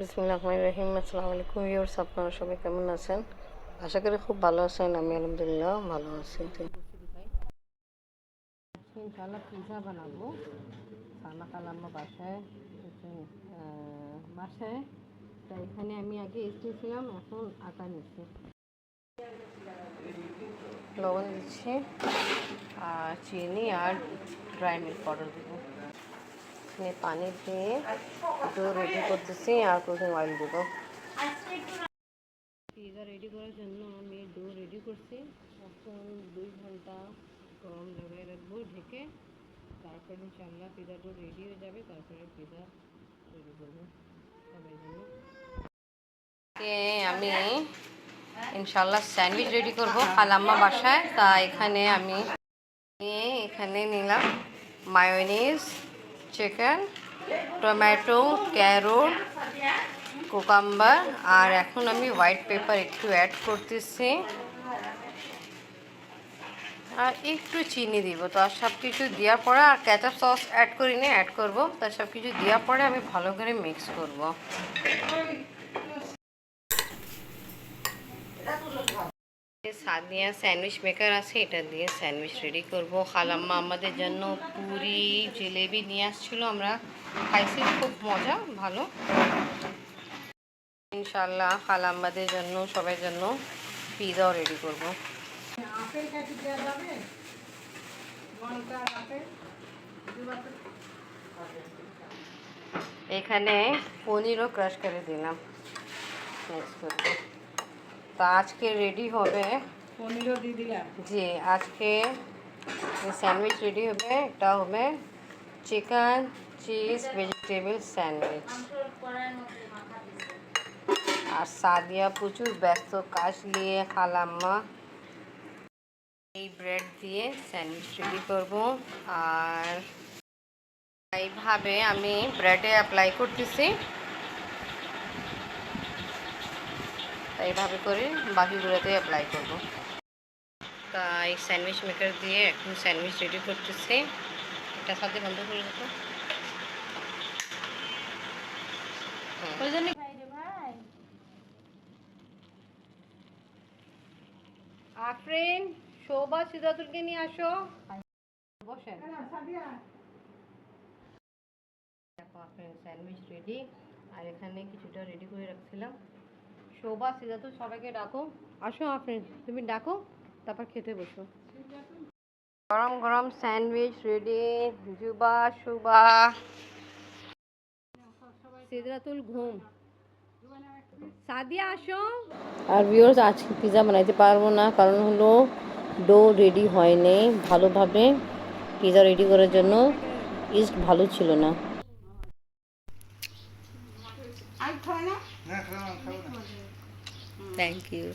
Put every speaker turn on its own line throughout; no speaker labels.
বিসমুল্লাহ রহমান রহিম আসসালামু আলাইকুম ভিউয়ার্স আপনারা সবাই কেমন আছেন? আশা করি খুব ভালো আছেন আমি আলহামদুলিল্লাহ ভালো আছি। ইনশাল্লাহ পিজা বানাবো। সানা কালাম্মা বাসায় বাসায়। তা এখানে আমি আগে এসেছিলাম এখন আটা নিচ্ছি। লবণ দিচ্ছি আর চিনি আর ড্রাই মিল্ক পাউডার দেবো। এখানে পানি দিয়ে ডো রেডি করতেছি আর কুকিং অয়েল দেবো পিজা রেডি করার জন্য আমি ডো রেডি করছি এখন দুই ঘণ্টা গরম জায়গায় রাখব ঢেকে তারপরে ইনশাল্লাহ পিজা ডো রেডি হয়ে যাবে তারপরে পিজা তৈরি করব সবাই জন্য আমি ইনশাল্লাহ স্যান্ডউইচ রেডি করব খালাম্মা বাসায় তা এখানে আমি এখানে নিলাম mayonnaise chicken tomato carrot cucumber আর এখন আমি হোয়াইট পেপার একটু অ্যাড করতেছি। আর একটু চিনি দিব, তো আর সব কিছু দেওয়ার পরে আর ক্যাচাপ সস অ্যাড করি করিনি অ্যাড করব। তার সব কিছু দেওয়ার পরে আমি ভালো করে মিক্স করব। সাদিয়া স্যান্ডউইচ মেকার আছে এটা দিয়ে স্যান্ডউইচ রেডি করব খালাম্মা আমাদের জন্য পুরি জিলেবি নিয়ে আসছিল আমরা খাইছি খুব মজা ভালো ইনশাল্লাহ খালাম্মাদের জন্য সবার জন্য পিজাও রেডি করব এখানে পনিরও ক্রাশ করে দিলাম মিক্স করব তো আজকে রেডি হবে
পনিরও দিয়ে দিলাম।
জি আজকে স্যান্ডউইচ রেডি হবে এটা হবে চিকেন চিজ ভেজিটেবল স্যান্ডউইচ আর সাদিয়া প্রচুর ব্যস্ত কাজ নিয়ে খালাম্মা এই ব্রেড দিয়ে স্যান্ডউইচ রেডি করব। আর এইভাবে আমি ব্রেডে অ্যাপ্লাই করতেছি। এইভাবে করে বাকিগুলোতে অ্যাপ্লাই করব। তা এই স্যান্ডউইচ মেকার দিয়ে এখন স্যান্ডউইচ রেডি করতেছি। এটা সাথে বন্ধ করে দিত আফরিন শোভা সিদ্ধাতুলকে নিয়ে আসো। বসেন। দেখো আফরিন স্যান্ডউইচ রেডি আর এখানে কিছুটা রেডি করে রাখছিলাম। শোভা সিদ্ধাতুল সবাইকে ডাকো। আসো আফরিন তুমি ডাকো তারপর খেতে বসো। গরম গরম স্যান্ডউইচ রেডি জুবা শোভা সিদ্ধাতুল ঘুম। সাদিয়া আসো। আর ভিউয়ার্স আজকে পিজা বানাইতে পারব না কারণ হলো ডো রেডি হয়নি ভালোভাবে পিজা রেডি করার জন্য ইস্ট ভালো ছিল না।
আর খাও না?
থ্যাংক ইউ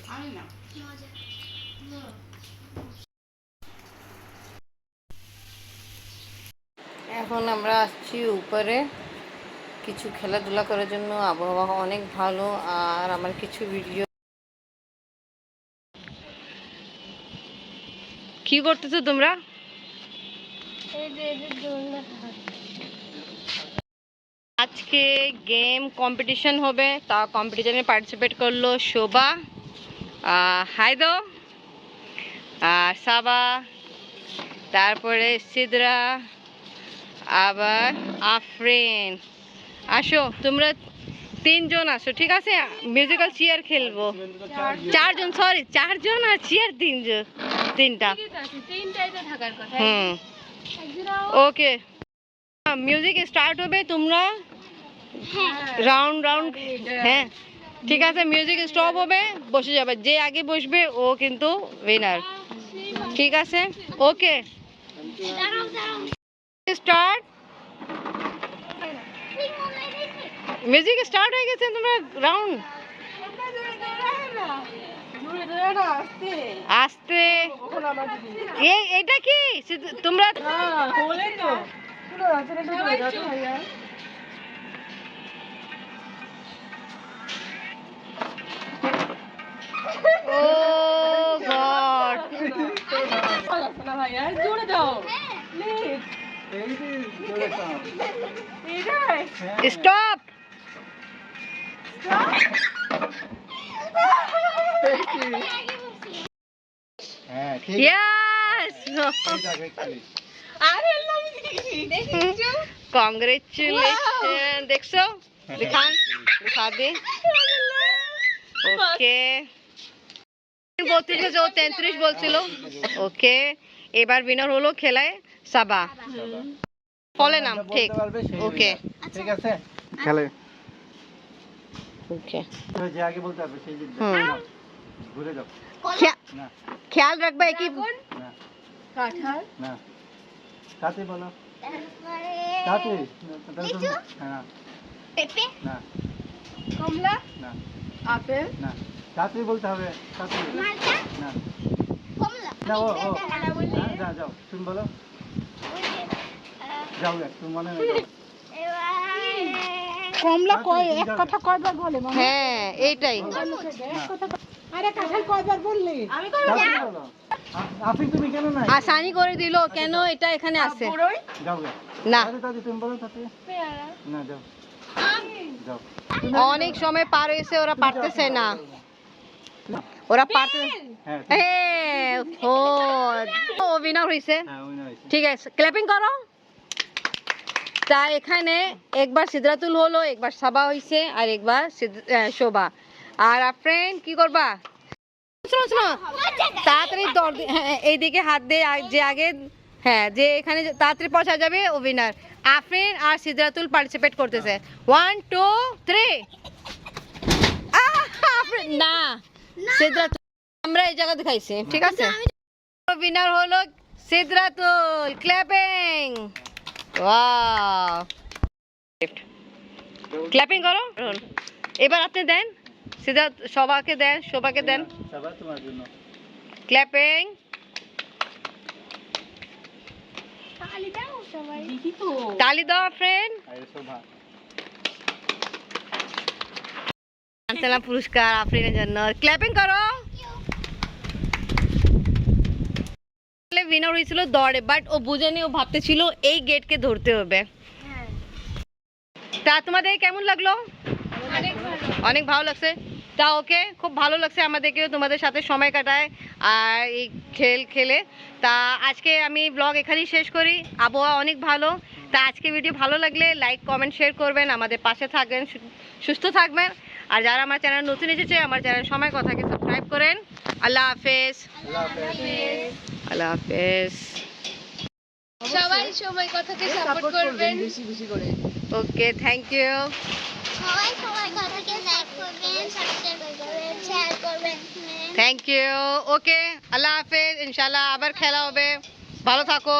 এখন আমরা আসছি উপরে। কিছু খেলাধুলা করার জন্য আবহাওয়া অনেক ভালো আর আমার কিছু ভিডিও কি করতেছো তোমরা? আজকে গেম কম্পিটিশন হবে তা কম্পিটিশনে পার্টিসিপেট করল শোভা হায়দো আর সাবা তারপরে সিদরা আবার আফরিন। আসো তোমরা তিনজন আসো ঠিক আছে? মিউজিক্যাল চেয়ার খেলব। চারজন সরি চারজন আর চেয়ার তিনজন তিনটা। হুম। ওকে মিউজিক স্টার্ট হবে তোমরা রাউন্ড রাউন্ড হ্যাঁ ঠিক আছে মিউজিক স্টপ হবে বসে যাবে যে আগে বসবে ও কিন্তু উইনার ঠিক আছে ওকে স্টার্ট মিউজিক স্টার্ট হয়ে গেছে তোমরা রাউন্ড আস্তে এই এটা কি সিধু- তোমরা ও
জোরে দাও।
স্টপ
হ্যাঁ এইটা দেখছি
আরে দেখি
কংগ্রেচুলেশন দেখছ? দিখান দিখা দে। ওকে বত্রিশ ও তেত্রিশ বলছিল। ওকে এবার বিনার হলো খেলায় সাবা। ফলে নাম ঠিক। ওকে
ঠিক আছে? খেলে।
ওকে
যে আগে বলতে পারবে সেই জিতবে।
হুম।
ঘুরে যাও। না।
খেয়াল রাখবে কি
না।
কাঁঠাল?
না। কাতে বলো। কাতে হ্যাঁ। না।
কমলা?
না।
আপেল?
না। কাতে বলতে হবে। কাতে না। না ও। ও হ্যাঁ, যাও যাও। তুমি বলো। যাও একটু মনে
কমলা কয় এক কথা কয়বার বলে
হ্যাঁ এইটাই।
আরে কাঁঠাল কয়বার বললি? আমি
আফিক তুমি কেন নাই?
আসানি করে দিল। কেন এটা এখানে আছে?
যাও
না।
তাতে তাতে তুমি বলো তাতে। না যাও। যাও।
অনেক সময় পার হয়েছে ওরা পারতেছে না। ওরা পারতে
হ্যাঁ
এ ও ও উইনার হয়েছে
হ্যাঁ
ঠিক আছে ক্ল্যাপিং করো। তা এখানে একবার সিদ্ধাতুল হলো একবার সাবা হইছে আর একবার শোভা। আর ফ্রেন্ড কি করবা? শোনো শোনো। তাড়াতাড়ি দর হ্যাঁ, এইদিকে হাত দিয়ে যে আগে হ্যাঁ যে এখানে তাড়াতাড়ি পৌঁছা যাবে উইনার আফরিন আর সিদ্ধাতুল পার্টিসিপেট করতেছে। ওয়ান টু থ্রি না। সিদ্ধাতুল আমরা এই জায়গা দেখাইছি ঠিক আছে? উইনার হলো সিদ্ধাতুল ক্ল্যাপিং ওয়াও ক্ল্যাপিং করো এবার আপনি দেন সিদ্ধা সবাকে দেন শোভাকে দেন।
সবার তোমার জন্য।
ক্ল্যাপিং তালি দাও ফ্রেন্ড
আরে
পুরস্কার আফরিনের জন্য। ক্ল্যাপিং করো। উইনার হয়েছিল দৌড়ে বাট ও বুঝেনি ও ভাবতেছিল এই গেটকে ধরতে হবে। তা তোমাদের কেমন লাগল? অনেক ভালো লাগছে। তা ওকে খুব ভালো লাগছে আমাদেরকেও তোমাদের সাথে সময় কাটায় আর এই খেল খেলে। তা আজকে আমি ব্লগ এখানেই শেষ করি। আবহাওয়া অনেক ভালো। তা আজকে ভিডিও ভালো লাগলে লাইক কমেন্ট শেয়ার করবেন। আমাদের পাশে থাকবেন সুস্থ থাকবেন। আর যারা আমার চ্যানেল নতুন এসেছে আমার চ্যানেল সময় কথাকে সাবস্ক্রাইব করেন।
আল্লাহ হাফেজ।
আল্লাহ হাফেজ।
সবাই সবাই কথাকে সাপোর্ট করবেন
বেশি বেশি করে।
ওকে থ্যাংক ইউ
সবাই সবাই কথাকে লাইক করবেন সাবস্ক্রাইব করবেন শেয়ার করবেন।
থ্যাংক ইউ ওকে আল্লাহ হাফেজ। ইনশাল্লাহ আবার খেলা হবে। ভালো থাকো।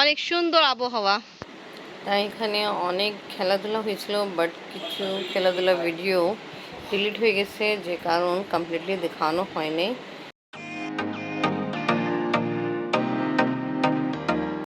অনেক সুন্দর আবহাওয়া। তাই এখানে অনেক খেলাধুলা হয়েছিল বাট কিছু খেলাধুলা ভিডিও ডিলিট হয়ে গেছে, যে কারণ কমপ্লিটলি দেখানো হয়নি।